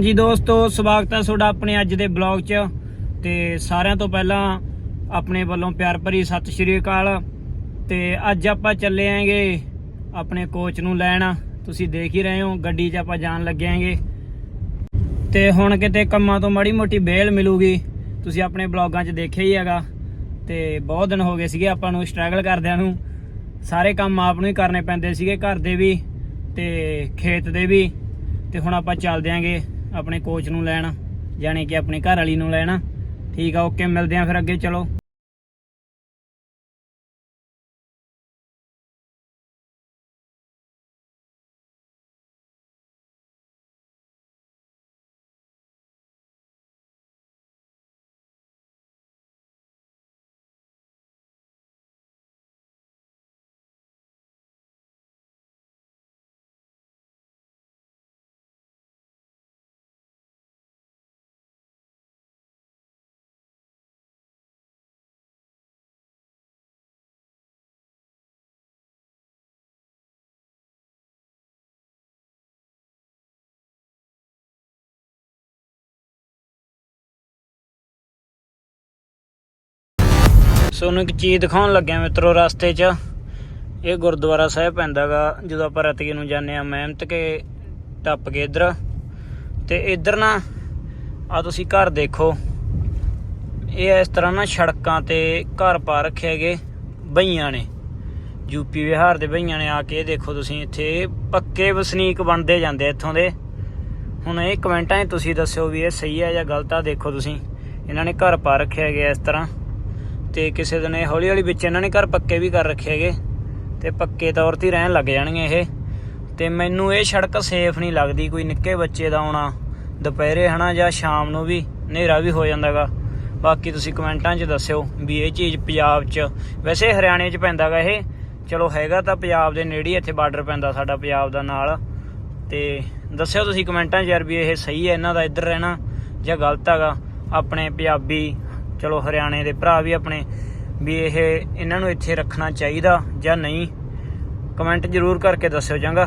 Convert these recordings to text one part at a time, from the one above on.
ਜੀ ਦੋਸਤੋ, ਸਵਾਗਤ ਹੈ ਤੁਹਾਡਾ ਆਪਣੇ ਅੱਜ ਦੇ ਬਲੌਗ 'ਚ। ਤੇ ਸਾਰਿਆਂ ਤੋਂ ਪਹਿਲਾਂ ਆਪਣੇ ਵੱਲੋਂ ਪਿਆਰ ਭਰੀ ਸਤਿ ਸ਼੍ਰੀ ਅਕਾਲ। ਤੇ ਅੱਜ ਆਪਾਂ ਚੱਲੇ ਆਂਗੇ ਆਪਣੇ ਕੋਚ ਨੂੰ ਲੈਣ। ਤੁਸੀਂ ਦੇਖ ਹੀ ਰਹੇ ਹੋ, ਗੱਡੀ 'ਚ ਆਪਾਂ ਜਾਣ ਲੱਗੇ ਆਂਗੇ। ਤੇ ਹੁਣ ਕਿਤੇ ਕੰਮਾਂ ਤੋਂ ਮਾੜੀ ਮੋਟੀ ਬੇਲ ਮਿਲੂਗੀ। ਤੁਸੀਂ ਆਪਣੇ ਬਲੌਗਾਂ 'ਚ ਦੇਖਿਆ ਹੀ ਹੈਗਾ। ਤੇ ਬਹੁਤ ਦਿਨ ਹੋ ਗਏ ਸੀਗੇ ਆਪਾਂ ਨੂੰ ਸਟਰਗਲ ਕਰਦਿਆਂ ਨੂੰ। ਸਾਰੇ ਕੰਮ ਆਪ ਨੂੰ ਹੀ ਕਰਨੇ ਪੈਂਦੇ ਸੀਗੇ, ਘਰ ਦੇ ਵੀ ਤੇ ਖੇਤ ਦੇ ਵੀ। ਤੇ ਹੁਣ ਆਪਾਂ ਚੱਲਦੇ ਆਂਗੇ। ਆਪਣੇ ਕੋਚ ਨੂੰ ਲੈਣਾ ਯਾਨੀ ਕਿ ਆਪਣੇ ਘਰ ਵਾਲੀ ਨੂੰ ਲੈਣਾ। ਠੀਕ ਆ ਓਕੇ ਮਿਲਦੇ ਆਂ ਫਿਰ ਅੱਗੇ, ਚਲੋ। ਤੁਹਾਨੂੰ ਇੱਕ ਚੀਜ਼ ਦਿਖਾਉਣ ਲੱਗਿਆ ਮਿੱਤਰੋ ਰਸਤੇ 'ਚ। ਇਹ ਗੁਰਦੁਆਰਾ ਸਾਹਿਬ ਪੈਂਦਾਗਾ ਜਦੋਂ ਆਪਾਂ ਰਤਗੇ ਨੂੰ ਜਾਂਦੇ ਆ ਮਹਿਮਤ ਕੇ ਟੱਪ ਕੇ ਇੱਧਰ। ਤੇ ਇੱਧਰ ਨਾ ਆ ਤੁਸੀਂ ਘਰ ਦੇਖੋ। ਇਹ ਇਸ ਤਰ੍ਹਾਂ ਨਾ ਸੜਕਾਂ ਤੇ ਘਰ ਪਾ ਰੱਖੇ ਹੈਗੇ, ਬਈਆਂ ਨੇ। ਯੂਪੀ ਵਿਹਾਰ ਦੇ ਬਈਆਂ ਨੇ ਆ ਕੇ ਇਹ ਦੇਖੋ ਤੁਸੀਂ, ਇੱਥੇ ਪੱਕੇ ਵਸਨੀਕ ਬਣਦੇ ਜਾਂਦੇ ਇੱਥੋਂ ਦੇ। ਹੁਣ ਇਹ ਕਮੈਂਟਾਂ 'ਚ ਤੁਸੀਂ ਦੱਸਿਓ ਵੀ ਇਹ ਸਹੀ ਹੈ ਜਾਂ ਗਲਤ ਆ, ਦੇਖੋ ਤੁਸੀਂ। ਇਹਨਾਂ ਨੇ ਘਰ ਪਾ ਰੱਖਿਆ ਹੈਗੇ ਇਸ ਤਰ੍ਹਾਂ। ਤੇ ਕਿਸੇ ਦਿਨ ਇਹ ਹੌਲੀ ਹੌਲੀ ਵਿੱਚ ਇਹਨਾਂ ਨੇ ਘਰ ਪੱਕੇ ਵੀ ਕਰ ਰੱਖੇ ਹੈਗੇ ਤੇ ਪੱਕੇ ਤੌਰ ਤੇ ਰਹਿਣ ਲੱਗ ਜਾਣਗੇ ਇਹ। ਤੇ ਮੈਨੂੰ ਇਹ ਸੜਕ ਸੇਫ ਨਹੀਂ ਲੱਗਦੀ, ਕੋਈ ਨਿੱਕੇ ਬੱਚੇ ਦਾ ਆਉਣਾ, ਦੁਪਹਿਰੇ ਹਨਾ ਜਾਂ ਸ਼ਾਮ ਨੂੰ ਵੀ ਹਨੇਰਾ ਵੀ ਹੋ ਜਾਂਦਾਗਾ। ਬਾਕੀ ਤੁਸੀਂ ਕਮੈਂਟਾਂ 'ਚ ਦੱਸਿਓ ਵੀ ਇਹ ਚੀਜ਼ ਪੰਜਾਬ 'ਚ, ਵੈਸੇ ਹਰਿਆਣੇ 'ਚ ਪੈਂਦਾਗਾ ਇਹ। ਚਲੋ ਹੈਗਾ ਤਾਂ ਪੰਜਾਬ ਦੇ ਨੇੜੇ ਇੱਥੇ ਬਾਰਡਰ ਪੈਂਦਾ ਸਾਡਾ ਪੰਜਾਬ ਦਾ ਨਾਲ। ਤੇ ਦੱਸਿਓ ਤੁਸੀਂ ਕਮੈਂਟਾਂ 'ਚ ਯਾਰ ਵੀ ਇਹ ਸਹੀ ਹੈ, ਇਹਨਾਂ ਦਾ ਇੱਧਰ ਰਹਿਣਾ ਜਾਂ ਗਲਤ ਹੈਗਾ। ਆਪਣੇ ਪੰਜਾਬੀ ਚਲੋ ਹਰਿਆਣੇ ਦੇ ਭਰਾ ਵੀ ਆਪਣੇ, ਵੀ ਇਹ ਇਹਨਾਂ ਨੂੰ ਇੱਥੇ ਰੱਖਣਾ ਚਾਹੀਦਾ ਜਾਂ ਨਹੀਂ ਕਮੈਂਟ ਜ਼ਰੂਰ ਕਰਕੇ ਦੱਸਿਓ ਚੰਗਾ।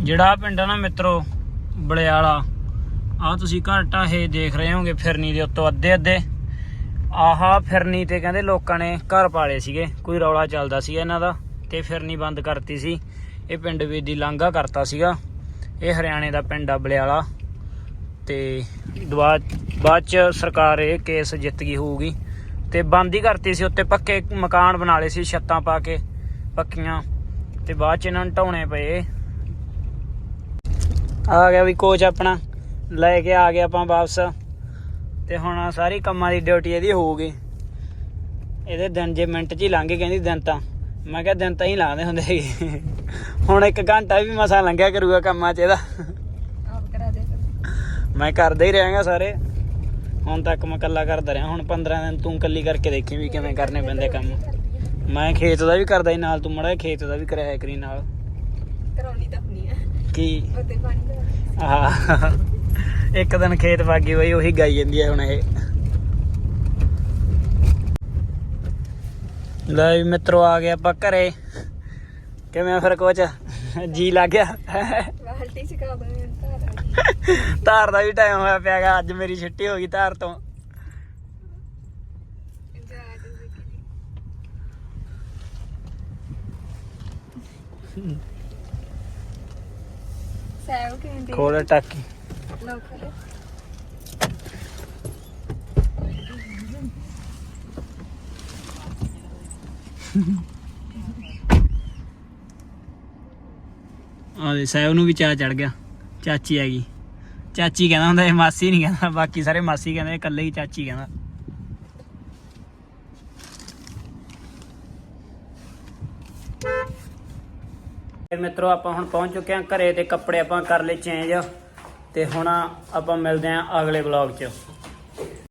ਜਿਹੜਾ ਆਹ ਪਿੰਡ ਆ ਨਾ ਮਿੱਤਰੋ, ਬਲਿਆਲਾ ਆ ਤੁਸੀਂ ਘਰ ਢਾਹੇ ਦੇਖ ਰਹੇ ਹੋਗੇ ਫਿਰਨੀ ਦੇ ਉੱਤੋਂ ਅੱਧੇ ਅੱਧੇ। ਆਹਾ ਫਿਰਨੀ ਤੇ ਕਹਿੰਦੇ ਲੋਕਾਂ ਨੇ ਘਰ ਪਾਲੇ ਸੀਗੇ, ਕੋਈ ਰੌਲਾ ਚੱਲਦਾ ਸੀ ਇਹਨਾਂ ਦਾ ਤੇ ਫਿਰਨੀ ਬੰਦ ਕਰਤੀ ਸੀ। ਇਹ ਪਿੰਡ ਵੀ ਦੀ ਲਾਂਘਾ ਕਰਤਾ ਸੀਗਾ। ਇਹ ਹਰਿਆਣੇ ਦਾ ਪਿੰਡ ਆ ਬਲਿਆਲਾ। ਤੇ ਬਾਅਦ ਬਾਅਦ ਚ ਸਰਕਾਰ ਇਹ ਕੇਸ ਜਿੱਤ ਗਈ ਹੋਊਗੀ। ਤੇ ਬੰਦ ਹੀ ਕਰਤੀ ਸੀ ਉੱਤੇ, ਪੱਕੇ ਮਕਾਨ ਬਣਾ ਲਏ ਸੀ, ਛੱਤਾਂ ਪਾ ਕੇ, ਪੱਕੀਆਂ। ਤੇ ਬਾਅਦ ਚ ਇਹਨਾਂ ਨੂੰ ਢਾਉਣੇ ਪਏ। ਆ ਗਿਆ ਵੀ ਕੋਚ ਆਪਣਾ, ਲੈ ਕੇ ਆ ਗਿਆ ਆਪਾਂ ਵਾਪਸ। ਤੇ ਹੁਣ ਸਾਰੀ ਕੰਮਾਂ ਦੀ ਡਿਊਟੀ ਇਹਦੀ ਹੋਊਗੀ। ਇਹਦੇ ਦਿਨ ਜੇ ਮਿੰਟ 'ਚ ਹੀ ਲੰਘ ਗਏ ਕਹਿੰਦੀ ਦਿਨ ਤਾਂ। ਮੈਂ ਕਿਹਾ ਦਿਨ ਤਾਂ ਹੀ ਲਾਉਂਦੇ ਹੁੰਦੇ ਹੈਗੇ ਹੁਣ ਇੱਕ ਘੰਟਾ ਵੀ ਮਸਾ ਲੰਘਿਆ ਕਰੂਗਾ ਕੰਮਾਂ 'ਚ ਇਹਦਾ। ਮੈਂ ਕਰਦਾ ਹੀ ਰਹਾਂਗਾ ਸਾਰੇ। ਹੁਣ ਤੱਕ ਮੈਂ ਕੱਲਾ ਕਰਦਾ ਰਿਹਾ। ਹੁਣ 15 ਦਿਨ ਤੂੰ ਕੱਲੀ ਕਰਕੇ ਦੇਖੀ ਵੀ ਕਿਵੇਂ ਕਰਨੇ ਪੈਂਦੇ ਕੰਮ। ਮੈਂ ਖੇਤ ਦਾ ਵੀ ਕਰਦਾ ਹੀ ਨਾਲ ਤੂੰ ਮੜਾ ਖੇਤ ਦਾ ਵੀ ਕਰਾਇਆ ਕਰੀ ਨਾਲ। ਕਰਾਉਣੀ ਤਾਂ ਹੁੰਨੀ ਆ। ਕੀ? ਉੱਤੇ ਪਾਣੀ ਦਾ। ਆਹ। ਇੱਕ ਦਿਨ ਖੇਤ ਵਾਗੀ ਹੋਈ ਉਹੀ ਗਾਈ ਜਾਂਦੀ ਹੈ ਹੁਣ ਇਹ। ਲੈ ਮਿੱਤਰੋ ਆ ਗਏ ਆਪਾਂ ਘਰੇ। ਕਿਵੇਂ ਫਿਰ ਕੋਚ ਜੀ ਲੱਗ ਗਿਆ। ਬਾਲਟੀ ਚ ਕਾ ਦੋ ਤਾਂ ਧਾਰ ਦਾ ਵੀ ਟਾਈਮ ਹੋਇਆ ਪਿਆਗਾ ਅੱਜ ਮੇਰੀ ਛੁੱਟੀ ਹੋ ਗਈ ਧਾਰ ਤੋਂ। ਜਾ ਸੈਵ ਕਿਵੇਂ ਦੇ? ਖੋਲ ਟਾਕੀ। ਲਓ ਖੋਲੋ। ਆ ਦੇ ਸਹਿਬ ਨੂੰ ਵੀ ਚਾਹ ਚੜ ਗਿਆ, ਚਾਚੀ ਹੈਗੀ। ਚਾਚੀ ਕਹਿੰਦਾ ਹੁੰਦਾ, ਇਹ ਮਾਸੀ ਨਹੀਂ ਕਹਿੰਦਾ, ਬਾਕੀ ਸਾਰੇ ਮਾਸੀ ਕਹਿੰਦੇ ਇਕੱਲੇ ਹੀ ਚਾਚੀ ਕਹਿੰਦਾ। ਤੇ ਮਿੱਤਰੋ, ਆਪਾਂ ਹੁਣ ਪਹੁੰਚ ਚੁੱਕੇ ਹਾਂ ਘਰੇ ਤੇ ਕੱਪੜੇ ਆਪਾਂ ਕਰ ਲਏ ਚੇਂਜ ਤੇ ਹੁਣ ਆਪਾਂ ਮਿਲਦੇ ਹਾਂ ਅਗਲੇ ਵਲੌਗ 'ਚ।